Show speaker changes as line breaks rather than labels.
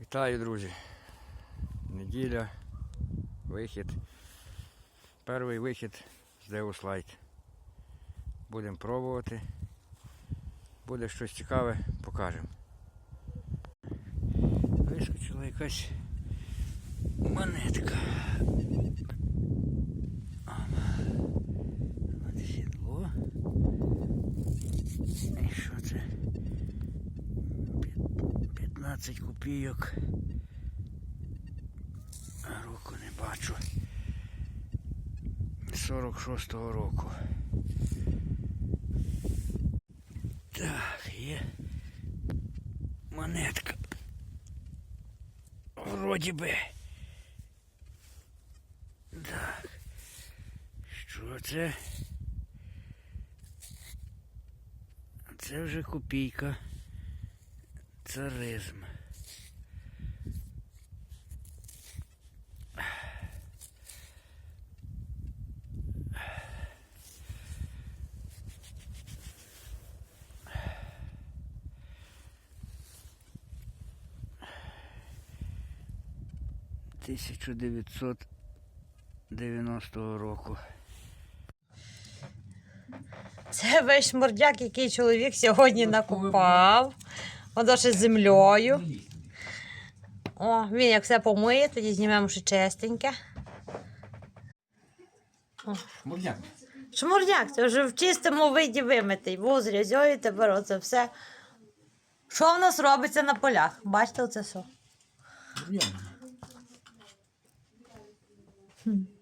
Вітаю, друзі. Неділя, вихід. Перший вихід з Deus Light. Будемо пробувати. Буде щось цікаве, покажемо. Вискочила якась монетка. 15 копійок. Року не бачу. 46-го року. Так, є монетка. Вроді би. Так. Що це? Це вже копійка. Царизм. Тисячу дев'ятсот дев'яностого року.
Це весь шмурдяк, який чоловік сьогодні накопав. Воно ще з землею. О, він як все помиє, тоді знімемо ще чистеньке.
Мурняк.
Шмурдяк, це вже в чистому виді вимитий. Був з тепер оце все. Що в нас робиться на полях? Бачите, оце?
Мурняк.
Хм.